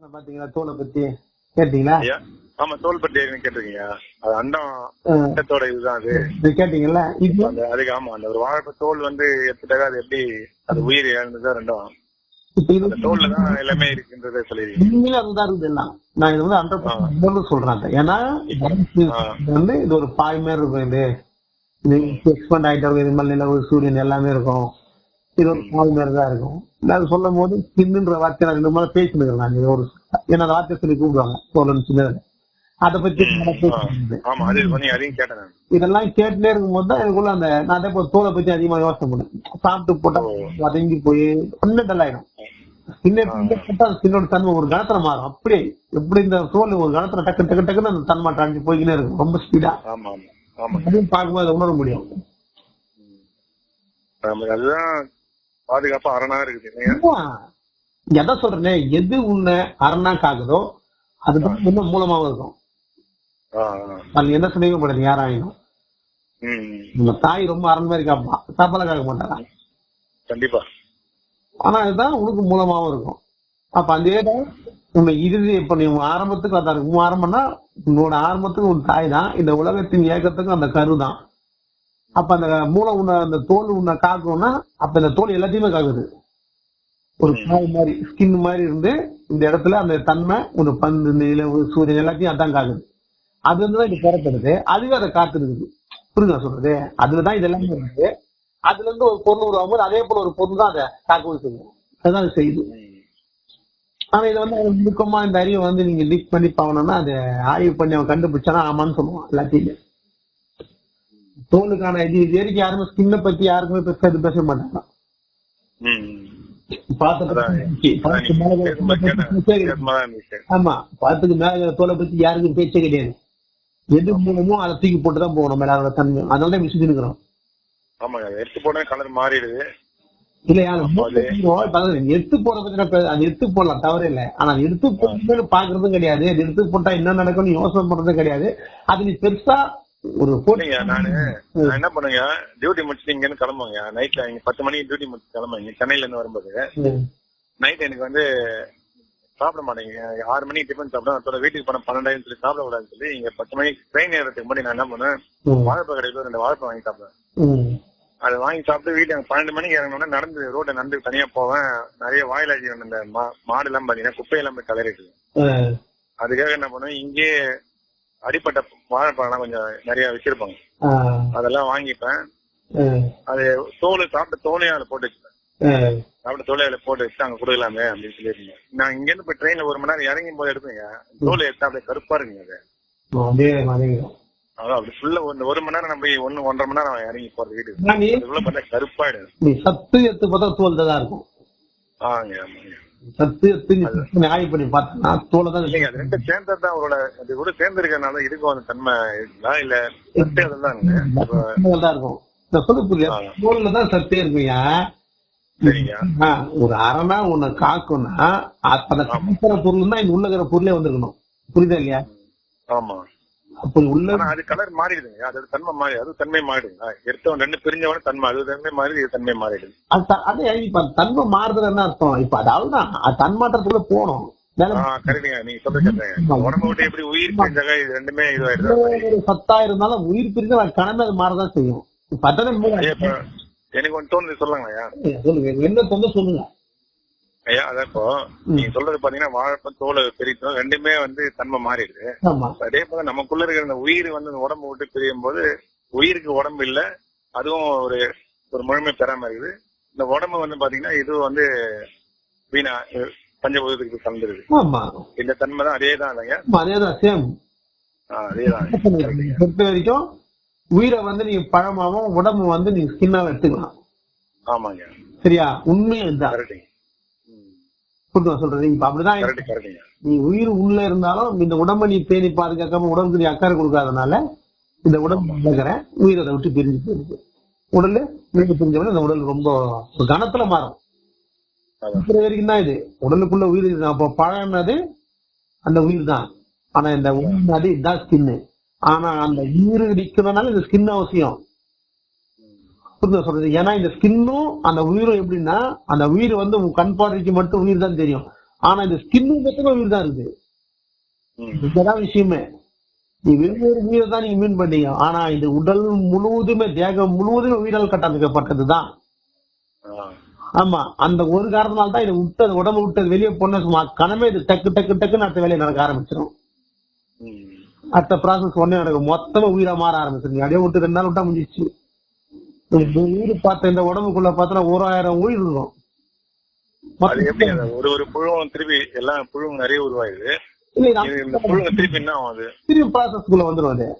பாத்தீங்களா தோலை பத்தி கேட்டீங்களா? ஆமா தோல் பட்டி கேட்டிருக்கீங்க. அது அண்டத்தோட இதுதான் அது. கேட்டீங்கல்ல? அதுக்கு ஆமா அந்த ஒரு வாழைப்ப தோல் வந்து எடுத்துட்டாக்க அது எப்படி அது உயிர் இழந்தது ரெண்டும் தோல்ல தான் எல்லாமே இருக்குன்றதை சொல்லிருக்கீங்க. அதுதான் இருக்குது எல்லாம். நான் இது வந்து ஹண்ட்ரட் சொல்றேன். ஏன்னா. வந்து இது ஒரு பாய் மாதிரி இருக்கும் இது. இது எக்ஸ்பெண்ட் ஆயிட்டு இருக்கும் இது மாதிரி நிலவு சூரியன் எல்லாமே இருக்கும். இது ஒரு பாய் மாதிரி தான் இருக்கும். நான் அது சொல்லும் போது ஸ்கின்னுன்ற வார்த்தை நான் ரெண்டு மாதிரி பேசினுக்கிறேன் நான் இது ஒரு அந்த வார்த்தை சொல்லி கூப்பிடுவாங்க. அதை பத்தி ஆ, பேசினது ஆமா அது நான். இதெல்லாம் கேட்டுட்டே இருக்கும்போது தான் எனக்குள்ள அந்த நான் அதே போல தோலை பத்தி அதிகமா யோசனை பண்ணேன் சாப்பிட்டு போட்டா வதங்கி போய் ஒன்னும் டல் ஆயிடும் ஸ்கின்னோட தன்மை ஒரு கணத்துல மாறும். அப்படியே எப்படி இந்த தோல் ஒரு கணத்துல டக்கு டக்கு டக்குன்னு அந்த தன்மை டாண்டி போய்க்கினே இருக்கும். ரொம்ப ஸ்பீடா அதையும் பார்க்கும்போது உணர முடியும். அதுதான் பாதுகாப்பா அரணா இருக்குது இல்லையா. எதை சொல்றேனே? எது உன்னை அரணா காக்குதோ அதுதான் இன்னும் மூலமாவும் இருக்கும். அது என்ன சொன்னீங்க படாது யாராயினும் நம்ம தாய் ரொம்ப அரண் மாதிரி காப்பான் சாப்பாடு காக்க மாட்டாரா? கண்டிப்பா. ஆனா இதுதான் உனக்கு மூலமாவும் இருக்கும். அப்ப அதே தான் உன்னை இறுதி இப்ப நீ உன் ஆரம்பத்துக்கு அதான். உன் ஆரம்பம்னா உன்னோட ஆரம்பத்துக்கு உன் தாய் தான். இந்த உலகத்தின் இயக்கத்துக்கும் அந்த கரு தான் அப்ப அந்த மூலம் உன்னை அந்த தோல் உன்னை காக்கணும்னா அப்ப இந்த தோல் எல்லாத்தையுமே காக்குது. ஒரு காய் மாதிரி ஸ்கின் மாதிரி இருந்து இந்த இடத்துல அந்த தன்மை ஒரு பந்து நிலவு சூரியன் எல்லாத்தையும் அதான் காக்குது. அது வந்து தான் இது பெறப்படுது. அதுவே அதை காத்து இருக்குது புரியுதா நான் சொல்றது? அதுலதான் இது எல்லாமே இருக்கு. அதுல இருந்து ஒரு பொருள் உருவாகும் போது அதே போல ஒரு பொருள் தான் அதை காக்கவும் செய்யும். அதுதான் அது செய்யுது. ஆனா இதை வந்து அவன் நுணுக்கமா இந்த அறிவை வந்து நீங்க லீக் பண்ணி பாவணும்னா அதை ஆய்வு பண்ணி அவன் கண்டுபிடிச்சானா ஆமான்னு சொல்லுவான் எல்லாத்தையுமே. தோலுக்கான இது இது வரைக்கும் யாருமே ஸ்கின்னை பத்தி யாருக்குமே பெருசா இது பேச மாட்டாங்க. மேல. ஆமா மேல தோலை பத்தி யாருக்கும் பேச்சே கிடையாது. எது மூலமோ அதை தூக்கி போட்டு தான் போகணும் மேலாரோட தன்மை அதனால தான் மிஷின் இருக்கிறோம். அதை எடுத்து போட்டா கலர் மாறிடுது. அதாவது எடுத்து போற பத்தி அது எடுத்து போடலாம் தவறு இல்லை. ஆனா எடுத்து போட்டு பாக்குறதும் கிடையாது. எடுத்து போட்டா என்ன நடக்கும்னு யோசனை பண்றதும் கிடையாது. அது நீ பெருசா ஒரு நானு நான் என்ன பண்ணுங்க டியூட்டி முடிச்சுட்டு இங்கன்னு கிளம்புங்க நைட்ல இங்க பத்து மணிக்கு டியூட்டி முடிச்சு கிளம்புங்க சென்னையில இருந்து வரும்போது. நைட் எனக்கு வந்து சாப்பிட மாட்டேங்க ஆறு மணிக்கு டிஃபன் சாப்பிடும் அதோட வீட்டுக்கு போன பன்னெண்டாயிரம் சொல்லி சாப்பிட கூடாதுன்னு சொல்லி இங்க பத்து மணிக்கு ட்ரெயின் ஏறதுக்கு முன்னாடி நான் என்ன பண்ணுவேன் ம். வாழைப்பழ கடையில் ரெண்டு வாழைப்பழம் வாங்கி சாப்பிடுவேன். அதை வாங்கி சாப்பிட்டு வீட்டுக்கு பன்னெண்டு மணிக்கு இறங்கினோட நடந்து ரோட்டை நடந்து தனியா போவேன். நிறைய வாயிலாஜி இந்த மாடு எல்லாம் பாத்தீங்கன்னா குப்பையெல்லாம் போய் கலரிட்டு அதுக்காக என்ன பண்ணுவேன் இங்கேயே அடிப்பட்ட வாழைப்பழம்லாம் கொஞ்சம் நிறைய வச்சிருப்பாங்க அதெல்லாம் வாங்கிப்பேன். அது தோல் சாப்பிட்ட தோலையும் அதில் போட்டு வச்சுப்பேன். சாப்பிட்ட தோலை அதில் போட்டு வச்சு அங்க கொடுக்கலாமே அப்படின்னு சொல்லியிருந்தேன். நான் இங்க இருந்து போய் ட்ரெயின்ல ஒரு மணி நேரம் இறங்கும் போது எடுப்பீங்க. தோல் எடுத்தா அப்படியே கருப்பா இருக்குங்க அது. அதான் அப்படி ஃபுல்லா ஒரு ஒரு மணி நேரம் நம்ம ஒன்னு ஒன்றரை மணி நேரம் இறங்கி போறது வீட்டுக்கு ஆனா நீ அதுக்குள்ள பார்த்தா கருப்பாயிடும் சத்து எத்து பார்த்தா தோல் தான் இருக்கும். ஆமாங்க. சத்து எத்து நீ சத்து நீ ஆய்வு பண்ணி பார்த்தா தோலை தான் இல்லைங்க அது ரெண்டு சேர்ந்தது தான் அவரோட அது கூட சேர்ந்து இருக்கறனால இதுக்கும் அந்த தன்மை இருக்குங்களா இல்ல சத்தே அதுதான் தோல் தான் இருக்கும். நான் சொல்ல. தோல்ல தான் சத்தே இருக்குயா ஒரு அரணா உன்னை காக்கும்னா அந்த பொருள் தான் இந்த உள்ள இருக்கிற பொருளே வந்திருக்கணும். புரியுதா இல்லையா? ஆமா. அப்படி உள்ள அது கலர் மாறிடுதுங்க. அதோட தன்மை மாறி அது தன்மை மாறிடுங்க எடுத்தவன் ரெண்டு பிரிஞ்சவன தன்மை அது தன்மை மாறி இது தன்மை மாறிடுது அது அதே இப்ப தன்மை மாறுதல் என்ன அர்த்தம்? இப்ப அது தன்மாற்றத்துக்குள்ள போகணும். மேல ஆஹ் கரெக்டுங்க நீங்க சொல்றது கேட்டேங்க உடம்பு விட்டு எப்படி உயிர் பிரிஞ்சாக இது ரெண்டுமே இதுவாயிடுது. ஒரு சத்தா இருந்தாலும் உயிர் பிரிஞ்சு அது கடமை அது மாறதான் செய்யும். எனக்கு ஒன்று தோணுது சொல்லுங்க சொல்லுங்க. என்ன சொல்லுங்க. ஐயா அதான் இப்போ நீங்க சொல்றது பாத்தீங்கன்னா வாழைப்பம் தோலை பிரித்தோம் ரெண்டுமே வந்து தன்மை மாறிடுது. அதே போல நமக்குள்ள இருக்கிற அந்த உயிர் வந்து அந்த உடம்பு விட்டு பிரியும் போது உயிருக்கு உடம்பு இல்ல அதுவும் ஒரு ஒரு முழுமை பெறாம இருக்குது. இந்த உடம்பு வந்து பாத்தீங்கன்னா இது வந்து வீணா பஞ்சபூதத்துக்கு கலந்துருது. ஆமா. இந்த தன்மை தான் அதே தான் இல்லைங்க அதேதான் சேம் அதே தான் பொறுத்த வரைக்கும் உயிரை வந்து நீங்க பழமாவும் உடம்பு வந்து நீங்க ஸ்கின்னாவும் எடுத்துக்கலாம். ஆமாங்க. சரியா? உண்மையும் இதுதான். புரியுதா சொல்றது. இப்ப அப்படிதான் நீ உயிர் உள்ள இருந்தாலும் இந்த உடம்ப நீ பேணி பாதுகாக்காம உடம்புக்கு நீ அக்கறை கொடுக்காதனால இந்த உடம்பு விலகிற உயிர் அதை விட்டு பிரிஞ்சு போயிருக்கு உடல் உயிர் பிரிஞ்சவன இந்த உடல் ரொம்ப ஒரு கணத்துல மாறும். இப்ப வரைக்கும் தான் இது. உடலுக்குள்ள உயிர் அப்ப பழம்னது அந்த உயிர் தான். ஆனா இந்த உயிர்னது இதுதான் ஸ்கின்னு ஆனா அந்த உயிர் நிக்கணும்னால இந்த ஸ்கின் அவசியம். புரியுதா சொல்றது. ஏன்னா இந்த ஸ்கின்னும் அந்த உயிரும் எப்படின்னா அந்த உயிர் வந்து கண் பார்வைக்கு மட்டும் உயிர் தான் தெரியும். ஆனா இந்த ஸ்கின் மட்டுமே உயிர் தான் இருக்கு. இதுதான் விஷயமே. நீ வெவ்வேறு உயிரை தான் நீங்க மீன் பண்ணீங்க. ஆனா இந்த உடல் முழுவதுமே தேகம் முழுவதுமே உயிரால் கட்டமைக்கப்பட்டதுதான். ஆ. ஆமா. அந்த ஒரு காரணத்தினால தான் இதை விட்டு அது உடம்பு விட்டு அது வெளியே போன சும்மா கனமே இது டக்கு டக்கு டக்குன்னு அடுத்த வேலையை நடக்க ஆரம்பிச்சிடும். அடுத்த ப்ராசஸ் உடனே நடக்கும். மொத்தமா உயிரா மாற ஆரம்பிச்சிருங்க அப்படியே விட்டு ரெண்டு நாள் விட்டா முடிஞ்சிச்சு உயிர் பார்த்த இந்த உடம்புக்குள்ள பார்த்தா ஒரு ஆயிரம் உயிர் இருக்கும். ஒரு ஒரு புழுவும் திருப்பி எல்லாம் புழுவும் நிறைய உருவாயுது திருப்பி என்ன ஆகும் அது? திரும்பி ப்ராசஸ்க்குள்ள வந்துடும் அது.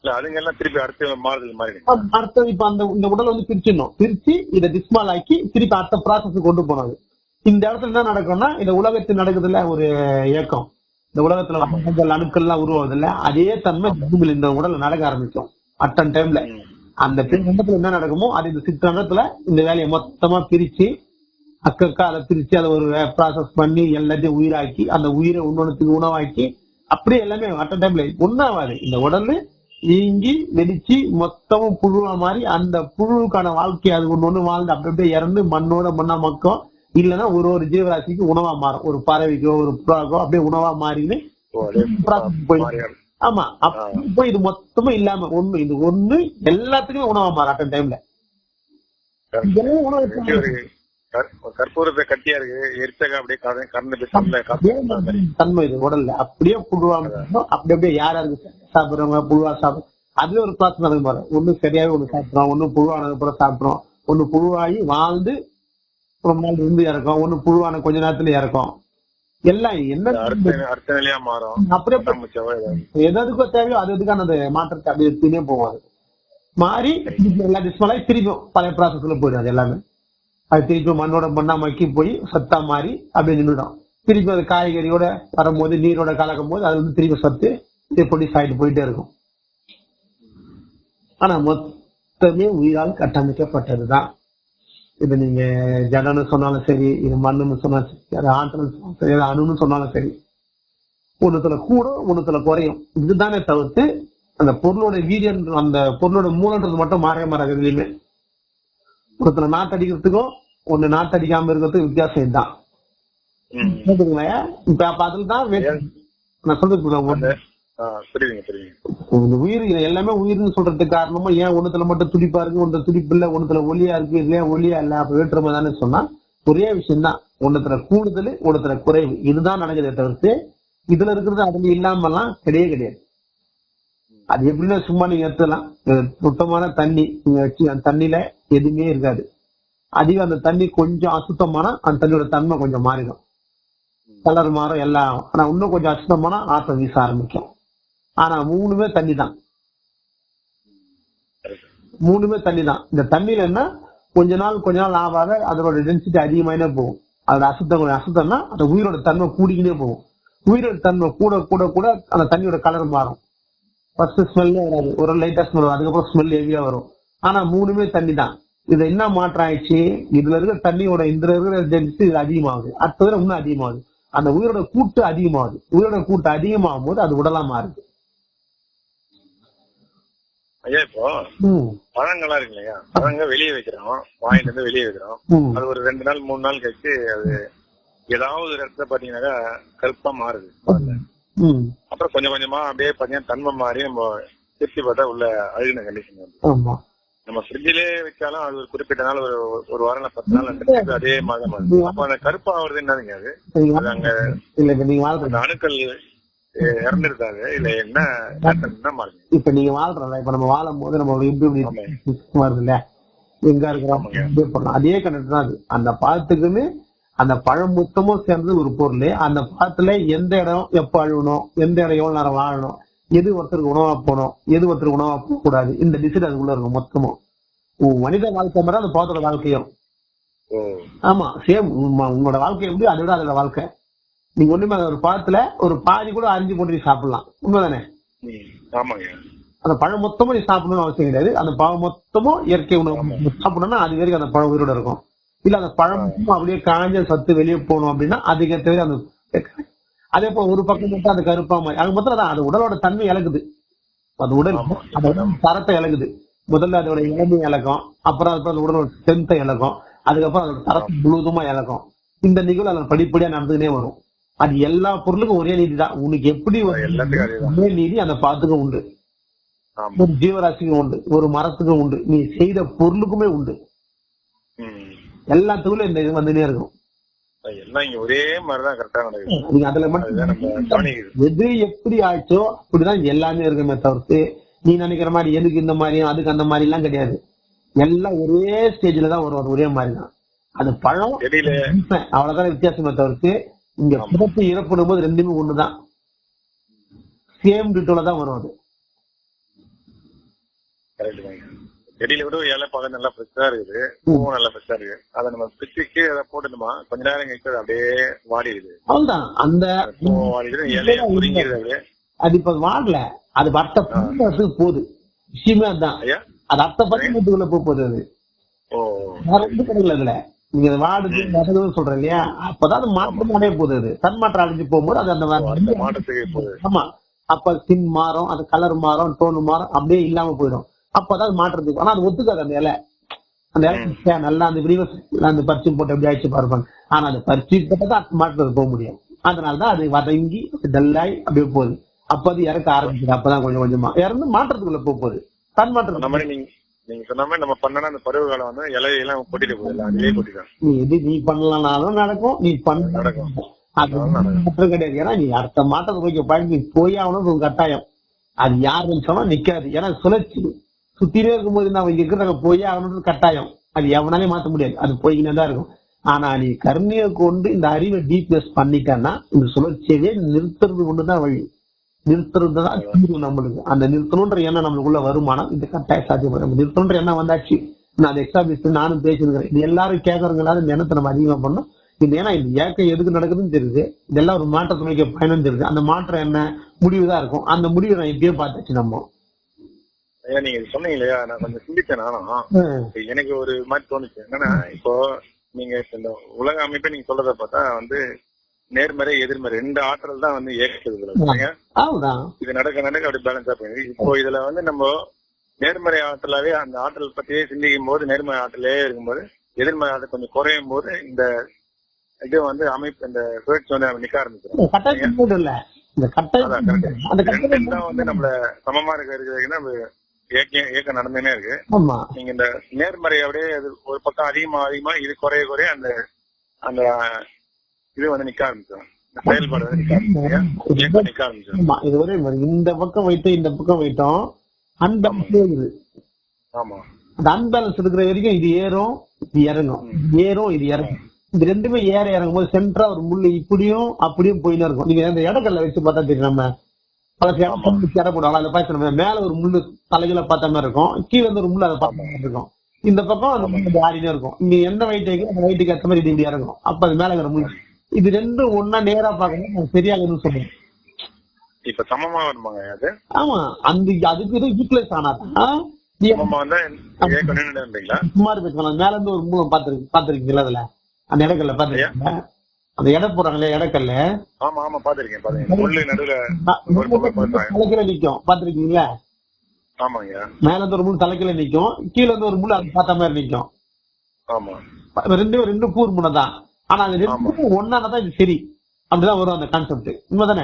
இல்ல அதுங்க எல்லாம் திருப்பி அடுத்த மாறுதல் மாறி அப்~ அடுத்தது இப்ப அந்த இந்த உடல் வந்து பிரிச்சிடணும். பிரிச்சு இதை டிஸ்மால் ஆக்கி திருப்பி அடுத்த ப்ராசஸ் கொண்டு போனது இந்த இடத்துல என்ன நடக்கும்னா இந்த உலகத்தில் நடக்குதுல்ல ஒரு இயக்கம் இந்த உலகத்துல அணுக்கள் எல்லாம் உருவாகுது இல்ல அதே தன்மை இந்த உடல்ல நடக்க ஆரம்பிக்கும். அட்டன் டைம்ல. அந்த பின்னத்துல என்ன நடக்குமோ அது இந்த சித்த நேரத்துல இந்த வேலையை மொத்தமா பிரிச்சு அக்கக்கா அதை பிரிச்சு அதை ஒரு ப்ராசஸ் பண்ணி எல்லாத்தையும் உயிராக்கி அந்த உயிரை இன்னொன்னுக்கு உணவாக்கி அப்படியே எல்லாமே அட்டன் டைம்ல ஒன்னாவாது இந்த உடல் ஈங்கி வெடிச்சு மொத்தமும் புழுவா மாறி அந்த புழுவுக்கான வாழ்க்கை அது ஒண்ணு ஒண்ணு வாழ்ந்து அப்படி அப்படியே இறந்து மண்ணோட மண்ணா மக்கும். இல்லைன்னா ஒரு ஒரு ஜீவராசிக்கு உணவா மாறும். ஒரு பறவைக்கோ ஒரு புறாக்கோ அப்படியே உணவா மாறின்னு ஆமா அப்போ இது மொத்தமா இல்லாம ஒண்ணு இது ஒண்ணு எல்லாத்துக்குமே உணவா மாறும் அட்டன் டைம்ல கற்பூரத்தை கட்டியா இருக்கு எரிச்சக அப்படியே கறந்து தன்மை இது உடல்ல. அப்படியே புழுவா. அப்படி அப்படியே யார் சாப்பிடுறவங்க புழுவா சாப்பிடும் அதுல ஒரு ப்ராசஸ் நடக்கும் பாரு ஒண்ணு சரியாவே ஒண்ணு சாப்பிடுறோம் ஒண்ணு புழுவானதுக்கு அப்புறம் சாப்பிடுறோம். ஒண்ணு புழுவாகி வாழ்ந்து ரொம்ப நாள் இருந்து இறக்கும் ஒண்ணு புழுவான கொஞ்ச நேரத்துல இறக்கும். எல்லாம் என்ன அடுத்த நிலையா மாறும்? அப்படியே எதுக்கோ தேவையோ அது அதுக்கான அந்த மாற்றத்தை அப்படி எடுத்துனே போவாது மாறி எல்லா டிஸ்மலாகி திருப்பியும் பழைய ப்ராசஸ்ல போயிடும் அது எல்லாமே. அது திருப்பி மண்ணோட மண்ணா மக்கி போய் சத்தா மாறி அப்படியே நின்றுடும். திருப்பி அது காய்கறியோட வரும்போது நீரோட கலக்கும் போது அது வந்து திருப்பி சத்து இப்படி சாயிட்டு போயிட்டே இருக்கும். ஆனா மொத்தமே உயிரால் கட்டமைக்கப்பட்டதுதான். இது நீங்க ஜடன்னு சொன்னாலும் சரி இது மண்ணுன்னு சொன்னாலும் சரி அது ஆற்றல் சொன்னாலும் சரி அது அணுன்னு சொன்னாலும் சரி ஒண்ணுத்துல கூடும் ஒண்ணுத்துல குறையும். இதுதானே தவிர்த்து அந்த பொருளோட வீரியம் அந்த பொருளோட மூலன்றது மட்டும் மாறவே மாறாது எதுலையுமே. ஒருத்தர நாட்டடிக்கிறதுக்கும் ஒண்ணு நாட்டடிக்காம இருக்கிறதுக்கும் வித்தியாசம் இதுதான். புரியுதுங்களா? இப்ப அதுல தான் நான் சொல்றது இந்த உயிர் எல்லாமே உயிர்னு சொல்றதுக்கு காரணமா ஏன் ஒண்ணுத்துல மட்டும் துடிப்பா இருக்கு ஒண்ணுல துடிப்பு இல்ல ஒண்ணுத்துல ஒலியா இருக்கு இதுல ஒலியா இல்ல அப்ப வேற்றுமை தானே சொன்னா ஒரே விஷயம் தான் ஒண்ணுத்துல கூடுதல் ஒண்ணுத்துல குறைவு. இதுதான் நடக்குதே தவிர்த்து இதுல இருக்கிறது அதுல இல்லாமலாம் கிடையவே கிடையாது. அது எப்படின்னா சும்மா நீங்க எடுத்துலாம் சுத்தமான தண்ணி நீங்க வச்சு அந்த தண்ணியில எதுவுமே இருக்காது. அதிகம் அந்த தண்ணி கொஞ்சம் அசுத்தமானா அந்த தண்ணியோட தன்மை கொஞ்சம் மாறிடும். கலர் மாறும் எல்லாம் ஆனா இன்னும் கொஞ்சம் அசுத்தமானா ஆட்டம் வீச ஆரம்பிக்கும். ஆனா மூணுமே தண்ணி தான் மூணுமே தண்ணி தான் இந்த தண்ணியில என்ன? கொஞ்ச நாள் கொஞ்ச நாள் ஆகாத அதோட டென்சிட்டி அதிகமாயினே போகும். அதோட அசுத்தம் கொஞ்சம் அசுத்தம்னா அந்த உயிரோட தன்மை கூடிக்கினே போகும். உயிரோட தன்மை கூட கூட கூட அந்த தண்ணியோட கலர் மாறும். ஃபர்ஸ்ட் ஸ்மெல்லே வராது. ஒரு லைட்டா ஸ்மெல் வரும். அதுக்கப்புறம் ஸ்மெல் ஹெவியா வரும். ஆனா மூணுமே தண்ணி தான் இது என்ன மாற்றம் ஆயிடுச்சு? இதுல இருக்கிற தண்ணியோட இந்த இருக்கிற டென்சிட்டி இது அதிகமாகுது. அடுத்தது இன்னும் அதிகமாகுது. அந்த உயிரோட கூட்டு அதிகமாகுது. உயிரோட கூட்டு அதிகமாகும் போது அது உடலா மாறுது. ஐயா இப்போ பழங்கள்லாம் இருக்கு இல்லையா பழங்க வெளியே வைக்கிறோம். வாங்கிட்டு வந்து வெளியே வைக்கிறோம். அது ஒரு ரெண்டு நாள் மூணு நாள் கழிச்சு அது ஏதாவது ஒரு இடத்துல பாத்தீங்கன்னாக்கா கருப்பா மாறுது. அப்புறம் கொஞ்சம் கொஞ்சமா அப்படியே பாத்தீங்கன்னா தன்மை மாறி நம்ம திருப்பி பார்த்தா உள்ள அழுகின கண்டிஷன் வந்து. நம்ம ஃப்ரிட்ஜிலே வச்சாலும் அது ஒரு குறிப்பிட்ட நாள் ஒரு ஒரு வாரம் பத்து நாள் அதே மாறுது. அப்ப அந்த கருப்பா ஆகுறது என்னதுங்க அது அங்க அணுக்கள் அஹ், இறந்துருக்காது இல்ல என்ன என்ன இப்ப நீங்க வாழ்றல இப்ப நம்ம வாழும் போது நம்ம எப்படி ஆமா. எப்படி வருது இல்ல எங்க இருக்கிறோம்? அதே கணக்கு தான் அது. அந்த பழத்துக்குன்னு அந்த பழம் மொத்தமும் சேர்ந்தது ஒரு பொருள். அந்த பழத்துல எந்த இடம் எப்ப அழுகணும் எந்த இடம் எவ்வளவு நேரம் வாழணும்? எது ஒருத்தருக்கு உணவா போகணும்? எது ஒருத்தருக்கு உணவா போக கூடாது? இந்த டிசைட் அதுக்குள்ள இருக்கும் மொத்தமும். உன் மனித வாழ்க்கை மாதிரி அந்த பழத்தோட வாழ்க்கையும். ஆமா. சேம். உங்களோட வாழ்க்கை எப்படி? அதை விட அதோட வாழ்க்கை. நீங்க ஒண்ணுமே அந்த ஒரு பழத்துல ஒரு பாதி கூட அரிஞ்சு போட்டு நீ சாப்பிடலாம். உண்மைதானே? ஆமாங்க. அந்த பழம் மொத்தமும் நீ சாப்பிடணும்னு அவசியம் கிடையாது. அந்த பழம் மொத்தமும் இயற்கை உணவு சாப்பிடணும்னா அது வரைக்கும் அந்த பழம் உயிரோட இருக்கும். இல்ல அந்த பழம் அப்படியே காஞ்ச சத்து வெளியே போகணும் அப்படின்னா அதுக்கு தேவை அந்த அதே போல ஒரு பக்கம் மட்டும் அது கருப்பா மாதிரி. அது மொத்தம் தான் அது உடலோட தன்மை இழக்குது. அது உடல். அதோட தரத்தை இழக்குது. முதல்ல அதோட இளமை இழக்கும். அப்புறம் அது அந்த உடலோட ஸ்ட்ரென்த்தை இழக்கும். அதுக்கப்புறம் அதோட தரத்தை முழுவதுமா இழக்கும். இந்த நிகழ்வு அதில் படிப்படியா நடந்துகிட்டே வரும். அது எல்லா பொருளுக்கும் ஒரே நீதி தான் உனக்கு எப்படி ஒரு நீதி அந்த பாத்துக்கும் உண்டு. ஒரு ஜீவராசிக்கும் உண்டு. ஒரு மரத்துக்கும் உண்டு. நீ செய்த பொருளுக்குமே உண்டு. எல்லாத்துக்குள்ள இந்த இது வந்துனே இருக்கும். ஒரே மாதிரிதான் கரெக்டா நடக்குது. அதுல மட்டும் எது எப்படி ஆச்சோ அப்படிதான் எல்லாமே இருக்குமே தவிர்த்து நீ நினைக்கிற மாதிரி எதுக்கு இந்த மாதிரியும் அதுக்கு அந்த மாதிரி எல்லாம் கிடையாது. எல்லாம் ஒரே ஸ்டேஜ்ல தான் ஒரே மாதிரி தான் அது பழம். அவ்வளவுதான் வித்தியாசமே தவிர்த்து இங்க. பிறப்பு இறப்படும் போது ரெண்டுமே ஒண்ணுதான். சேம் டிட்டோல தான் வரும் அது. செடியில விட இலை பார்க்க நல்லா ஃப்ரெஷ்ஷா இருக்குது. பூவும் நல்லா ஃப்ரெஷ்ஷா இருக்கு அதை நம்ம பிச்சு கீழே அதை போட்டுட்டோமா கொஞ்ச நேரம் கழிச்சு அப்படியே வாடிடுது. அவ்வளவுதான். அந்த வாடிடுது இலைய அப்படியே. அது இப்ப வாடல. அது அடுத்த பத்து போகுது. விஷயமே அதுதான் அது அடுத்த பத்து போக போகுது அது. ஓ. எதுவும் கிடைக்கல அதுல நீங்க வாடுது நடக்குதுன்னு சொல்றேன் இல்லையா? அப்பதான் அது மாற்றம் அடைய போகுது அது. தன்மாற்றம் அடைஞ்சு போகும்போது அது அந்த ஆமா அப்ப ஸ்கின் மாறும் அது கலர் மாறும் டோன் மாறும் அப்படியே இல்லாம போயிடும். அப்பதான் அது மாற்றத்துக்கு ஆனா அது ஒத்துக்காது அந்த இலை. அந்த இலை நல்லா அந்த விரிவ அந்த பறிச்சு போட்டு எப்படி ஆயிடுச்சு பாருப்பாங்க. ஆனா அது பறிச்சு போட்டதான் மாற்றத்துக்கு போக முடியும். அதனாலதான் அது வதங்கி டல்லாய் அப்படியே போகுது. அப்ப அது இறக்க ஆரம்பிக்குது. அப்பதான் கொஞ்சம் கொஞ்சமா. இறந்து மாற்றத்துக்குள்ள போக போகுது. தன் அந்த மாற்றம் நீங்க சொன்ன மாதிரி நம்ம பண்ணனா அந்த பருவ காலம் வந்து இலையெல்லாம் கொட்டிட்டு போகுது அதுலயே கொட்டிடும் நீ எது நீ பண்ணலனாலும் நடக்கும். நீ பண்ண நடக்கும். அது கிடையாது. ஏன்னா நீ அடுத்த மாற்றத்தை போய் பழகி போய் ஆகணும் கட்டாயம். அது யாருன்னு சொன்னா நிக்காது. ஏன்னா சுழற்சி சுத்திலே இருக்கும்போது நான் இங்க இருக்கிற போய் ஆகணும்னு கட்டாயம். அது எவனாலே மாத்த முடியாது. அது போய்கினே தான் இருக்கும். ஆனா நீ கருணையை கொண்டு இந்த அறிவை டீப்னஸ் பண்ணிட்டேன்னா இந்த சுழற்சியவே நிறுத்துறது ஒண்ணுதான் வழி. நிறுத்துறது தான் தீர்வு நம்மளுக்கு. அந்த நிறுத்தணுன்ற எண்ணம் நம்மளுக்குள்ள வருமானம் இந்த கட்டாய சாத்தியப்படும் நம்ம நிறுத்தணுன்ற எண்ணம் வந்தாச்சு. நான் அதை எக்ஸாம்பிள் நானும் பேசியிருக்கிறேன். இது எல்லாரும் கேட்கறவங்களால இந்த எண்ணத்தை நம்ம அதிகமா பண்ணோம் இந்த ஏன்னா இந்த ஏக்கம் எதுக்கு நடக்குதுன்னு தெரியுது. இதெல்லாம் ஒரு மாற்றத்தை நோக்கிய பயணம் தெரியுது. அந்த மாற்றம் என்ன? முடிவு தான் இருக்கும். அந்த முடிவை நான் இப்பயே பார்த்தாச்சு நம்ம. ஐயா நீங்க இது சொன்னீங்க இல்லையா? நான் கொஞ்சம் சிந்திச்சேன் நானும். எனக்கு ஒரு மாதிரி தோணுச்சு. என்னன்னா இப்போ நீங்க இந்த உலக அமைப்பை நீங்க சொல்றத பார்த்தா வந்து நேர்மறை எதிர்மறை ரெண்டு ஆற்றல் தான் வந்து இயக்குது இதுல. சரியா? அவ்வளவுதான். இது நடக்க நடக்க அப்படி பேலன்ஸா போயிடுது. இப்போ இதுல வந்து நம்ம நேர்மறை ஆற்றலாவே அந்த ஆற்றல் பத்தியே சிந்திக்கும் போது நேர்மறை ஆற்றலே இருக்கும்போது எதிர்மறை ஆற்றல் கொஞ்சம் குறையும் போது இந்த இது வந்து அமைப்பு இந்த சுழற்சி வந்து நிக்க ஆரம்பிச்சிடும் வந்து நம்மள சமமா இருக்க இருக்கிறதுக்கு நம்ம இயக்கம் இயக்கம் நடந்துனே இருக்கு. நீங்க இந்த நேர்மறை அப்படியே ஒரு பக்கம் அதிகமா அதிகமா இது குறைய குறைய அந்த அந்த இது வந்து நிக்க ஆரம்பிச்சிடும் இந்த வந்து பக்கம் வைத்தோம் இந்த பக்கம் வைத்தோம். அன்பேலன்ஸ் ஆமா. அந்த அன்பேலன்ஸ் இருக்கிற வரைக்கும் இது ஏறும் இது இறங்கும். ஏறும் இது இறங்கும். இது ரெண்டுமே ஏற இறங்கும் போது சென்டரா ஒரு முள்ளு இப்படியும் அப்படியும் போயின்னு இருக்கும். நீங்க அந்த இடக்கல்ல வச்சு பார்த்தா தெரியும் நம்ம. பல போடுவாங்க அதை பார்த்து மேல ஒரு முள்ளு தலைகளை பார்த்த மாதிரி இருக்கும். கீழே இருந்து ஒரு முள்ளு அதை பார்த்த மாதிரி இருக்கும். இந்த பக்கம் அந்த முள்ளு ஆடினே இருக்கும். இங்க எந்த வயிற்று அந்த வயிற்றுக்கு ஏற்ற மாதிரி இது இப்படி இறங்கும். அப்ப அது மேல இருக்கிற முள்ளு. இது ரெண்டும் ஒன்னா நேரா பார்க்கணும். சரியாகுதுன்னு சொல்லுவோம் இப்ப சமமா வருமாங்க அது? ஆமா. அந்த அதுக்கு இது யூட்டிலைஸ் ஆனாதான் சும்மா இருக்கலாம் மேல இருந்து ஒரு மூலம் பாத்துருக்கு பாத்துருக்கீங்களா அதுல? அந்த இடக்கல்ல பாத்துருக்கீங்க அந்த எடை போடுறாங்களே இடக்கல்ல ஆமா ஆமா பாத்திருக்கேன் தலைக்கீழ நிக்கும். பாத்துருக்கீங்களா ஆமாங்க மேல இருந்து ஒரு முள் தலைக்கீழ நிக்கும். கீழ இருந்து ஒரு முள் அது பார்த்த மாதிரி நிக்கும். ஆமா. ரெண்டு ரெண்டு கூர் முனை தான் ஆனா அது ரெண்டு ஒன்னானதான் இது சரி. அப்படிதான் வரும் அந்த கான்செப்ட் உண்மைதானே?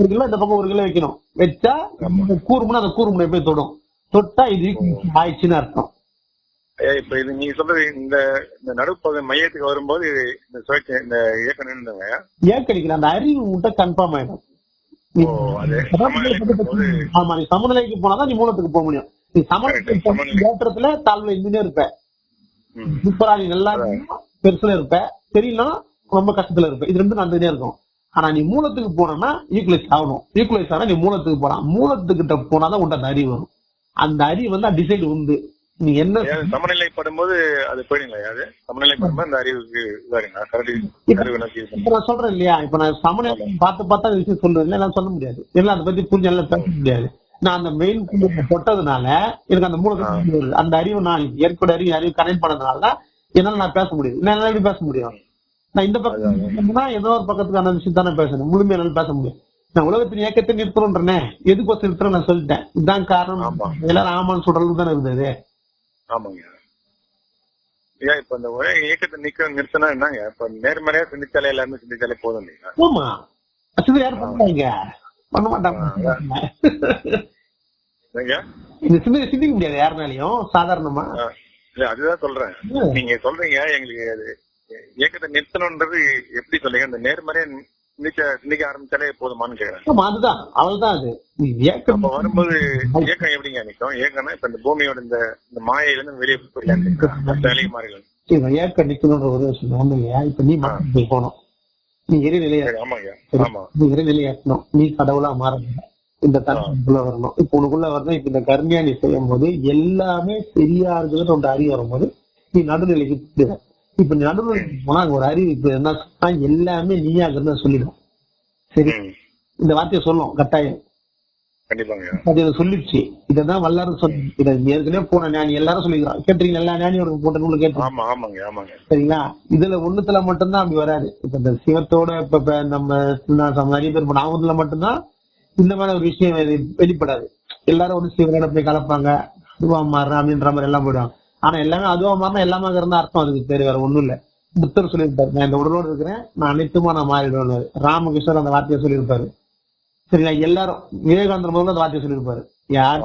ஒரு கிலோ இந்த பக்கம் ஒரு கிலோ வைக்கணும். வச்சா முனை அந்த கூர் முனை போய் தொடும். தொட்டா இது ஆயிடுச்சுன்னு அர்த்தம். இப்ப இது நீங்க சொல்றது இந்த இந்த நடுப்பகுதி மையத்துக்கு வரும்போது இந்த சுழற்சி இந்த இயக்கம் நின்றுங்க. ஏற்கடிக்கிற அந்த அறிவு முட்டை கன்ஃபார்ம் ஆயிடும். ஆமா நீ சமநிலைக்கு போனாதான் நீ மூலத்துக்கு போக முடியும். நீ சமநிலை. ஏற்றத்துல தாழ்வுல இருந்துட்டே இருப்ப. சூப்பரா நீ நல்லா பெருசுல இருப்ப. தெரியலன்னா ரொம்ப கஷ்டத்துல இருப்ப. இது ரெண்டும் நடந்துட்டே இருக்கும். ஆனா நீ மூலத்துக்கு போனோம்னா ஈக்குவலைஸ் ஆகணும். ஈக்குவலைஸ் ஆனா நீ மூலத்துக்கு போலாம். மூலத்துக்கிட்ட போனாதான் உண்ட அந்த அறிவு வரும். அந்த அறிவு வந்து டிசைட் உண்டு. நீ என்ன ஐயா, அது சமநிலைப்படும் போது அது போயிடுங்களா அது? சமநிலைப்படும் அந்த அறிவுக்கு இப்ப நான் சொல்றேன் இல்லையா? இப்ப நான் சமநிலை பார்த்து பார்த்தா விஷயம் சொல்லுவேன் எல்லாம் சொல்ல முடியாது. எல்லாம் அதை பத்தி புரிஞ்சு எல்லாம் பேச முடியாது. நான் அந்த மெயின் தொட்டதுனால எனக்கு அந்த வருது. அந்த அறிவு நான் ஏற்பட அறிவு அறிவு கனெக்ட் பண்ணதுனால தான் என்னால நான் பேச முடியுது. என்னால எப்படி பேச முடியும்? நான் இந்த பக்கம் ஏதோ ஒரு பக்கத்துக்கான விஷயம் தானே பேசணும். முழுமையா என்னால பேச முடியும் நான் உலகத்தின் இயக்கத்தை நிறுத்தணும்ன்றனே எதுக்கோசம் நிறுத்துறேன் நான் சொல்லிட்டேன். இதுதான் காரணம். எல்லாரும் ஆமான்னு சொல்றது தானே இருந்தது ஆமாங்க. ஏன் இப்ப இந்த ஒரே இயக்கத்தை நிக்க நிறுத்தினா என்னங்க? இப்ப நேர்மறையா சிந்திச்சாலே எல்லாருமே சிந்திச்சாலே போதும் இல்லைங்களா? ஆமா. அது யாரும் பண்றாங்க பண்ண மாட்டாங்க. இல்லைங்க? சிந்திக்க முடியாது யாருனாலையும் சாதாரணமா. இல்ல அதுதான் சொல்றேன். நீங்க சொல்றீங்க எங்களுக்கு அது இயக்கத்தை நிறுத்தணும்ன்றது எப்படி சொல்றீங்க? இந்த நேர்மறையா சிந்திக்க சிந்திக்க ஆரம்பிச்சாலே போதுமான்னு கேக்குறேன். அதுதான். அவள்தான் அது. அப்ப வரும்போது இயக்கம் எப்படிங்க நிக்கும்? இயக்கம்னா இப்ப இந்த பூமியோட இந்த இந்த மாயையில இருந்து வெளியே போயிடலாம் இவன் ஏக்கம் நிக்கணும்ன்ற ஒரு விஷயம் ஒண்ணு இல்லையா? இப்ப நீ போகணும். நீ சரி, ஆமாங்க. ஆமா. நீ இறைநிலையாக்கணும் நீ கடவுளா மாறணும். இந்த தன்மைக்குள்ள வரணும். இப்ப உனக்குள்ள வரணும் இப்ப இந்த கர்மியா நீ செய்யும் போது எல்லாமே சரியா இருக்குதுன்னு அறிவு வரும்போது நீ நடுநிலைக்கு இப்ப நீ நடுநிலைக்கு போனா ஒரு அறிவு இப்ப என்ன எல்லாமே நீயாக்குன்னு சொல்லிடும். சரி? இந்த வார்த்தையை சொல்லும் கட்டாயம். கண்டிப்பாங்க. அது இதை சொல்லிடுச்சு. இதான் வல்லாரும் சொல்லி இதை ஏற்கனவே போன ஞானி எல்லாரும் சொல்லிக்கிறான் கேட்டீங்க எல்லா ஞானியோட போட்ட நூல் கேட்டு சரிங்களா? இதுல ஒண்ணுத்துல மட்டும்தான் அப்படி வராது. இப்ப இந்த சிவத்தோட இப்ப நம்ம நிறைய பேர் நாமத்துல மட்டும்தான் இந்த மாதிரி ஒரு விஷயம் வெளி- வெளிப்படாது. எல்லாரும் வந்து சிவனோட போய் கலப்பாங்க அதுவா மாறுறேன் அப்படின்ற மாதிரி எல்லாம் போயிடுவாங்க. ஆனா எல்லாமே அதுவா மாறினா எல்லாமே இருந்தா அர்த்தம் அதுக்கு பேர் வேற ஒண்ணும் இல்ல. புத்தர் சொல்லியிருப்பாரு நான் இந்த உடலோடு இருக்கிறேன் நான் அனைத்துமா நான் மாறிடுவேன் ராமகிருஷ்ணர் அந்த வார்த்தையை சொல்லியிருப்பாரு. சரிங்களா? எல்லாரும் விவேகானந்தர் முதல்ல அந்த வார்த்தையை சொல்லியிருப்பாரு. யார்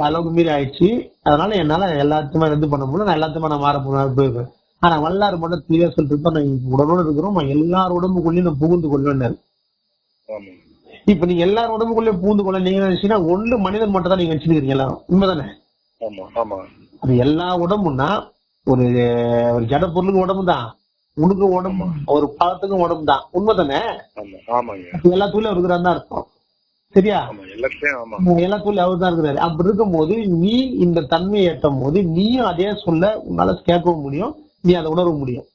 அளவுக்கு மீறி ஆயிடுச்சு அதனால என்னால எல்லாத்தையுமே இது பண்ண முடியல நான் எல்லாத்தையுமே நான் மாற போனேன் போயிருக்கேன் ஆனா வல்லாறு மட்டும் தெளிவா சொல்லிட்டு இருப்பா, நான் உடலோட இருக்கிறோம் நான் எல்லார் உடம்புக்குள்ளேயும் நான் புகுந்து கொள்வேன் ஆமாங்க இப்ப நீங்க எல்லார் உடம்புக்குள்ளேயும் புகுந்து கொள்ள நீங்க நினைச்சீங்கன்னா ஒண்ணு மனிதன் மட்டும் தான் நீங்க நினைச்சிருக்கீங்க எல்லாரும். உண்மைதானே? அது எல்லா உடம்புன்னா ஒரு ஒரு ஜட பொருளுக்கு உடம்பு தான் உனக்கு உடம்பு ஒரு பழத்துக்கும் உடம்பு தான் உண்மைதானே எல்லா தூள்ல இருக்கிறான்னு தான் அர்த்தம் சரியா? ஆமா எல்லாத்தையும் ஆமா. எல்லா தூள் அவர் தான் இருக்கிறாரு. அப்படி இருக்கும்போது நீ இந்த தன்மையை ஏற்றும் போது நீயும் அதே சொல்ல உன்னால கேட்கவும் முடியும் நீ அதை உணரவும் முடியும்.